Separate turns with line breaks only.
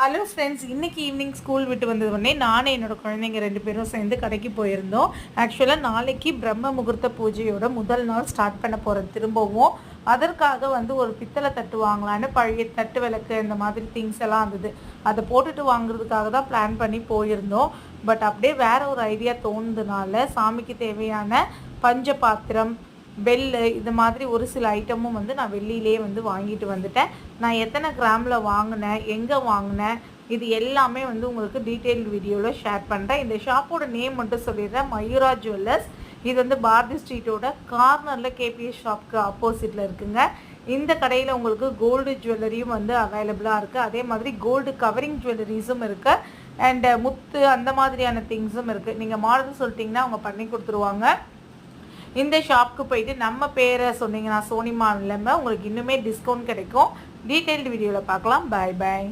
Hello friends இன்னைக்கு evening school விட்டு வந்தது உடனே நானே என்னோட குழந்தைங்க ரெண்டு பேரும் சேர்ந்து கடைக்கு போயிருந்தோம். ஆக்சுவலாக நாளைக்கு பிரம்ம முகூர்த்த பூஜையோட முதல் நாள் ஸ்டார்ட் பண்ண போகிறது திரும்பவும் அதற்காக வந்து ஒரு பித்தளை தட்டு வாங்கலான்னு பழைய தட்டு விளக்கு இந்த மாதிரி திங்ஸ் எல்லாம் இருந்தது. அதை போட்டுட்டு வாங்குறதுக்காக தான் பிளான் பண்ணி போயிருந்தோம். பட் அப்படியே வேற ஒரு ஐடியா தோணுதுனால சாமிக்கு தேவையான பஞ்ச பாத்திரம் பெல்லு இது மாதிரி ஒரு சில ஐட்டமும் வந்து நான் வெள்ளியிலே வந்து வாங்கிட்டு வந்துட்டேன். நான் எத்தனை கிராமில் வாங்கினேன் எங்கே வாங்கினேன் இது எல்லாமே வந்து உங்களுக்கு டீட்டெயில் வீடியோவில் ஷேர் பண்ணுறேன் இந்த ஷாப்போட நேம் மட்டும் சொல்லிடுறேன். மயூரா ஜுவல்லர்ஸ். இது வந்து பாரதி ஸ்ட்ரீட்டோட கார்னரில் கேபிஎஸ் ஷாப்க்கு ஆப்போசிட்டில் இருக்குங்க. இந்த கடையில் உங்களுக்கு கோல்டு ஜுவல்லரியும் வந்து அவைலபிளாக இருக்குது அதே மாதிரி கோல்டு கவரிங் ஜுவல்லரிஸும் இருக்குது அண்டு முத்து அந்த மாதிரியான திங்ஸும் இருக்குது நீங்கள் மாடல் சொல்லிட்டிங்கன்னா அவங்க பண்ணி கொடுத்துருவாங்க. இந்த ஷாப்க்கு போயிட்டு நம்ம பேரை சொன்னீங்கன்னா சோனிமான் இல்லாமல் உங்களுக்கு இன்னுமே டிஸ்கவுண்ட் கிடைக்கும். டீட்டெயில்டு வீடியோவில் பார்க்கலாம். பாய் பாய்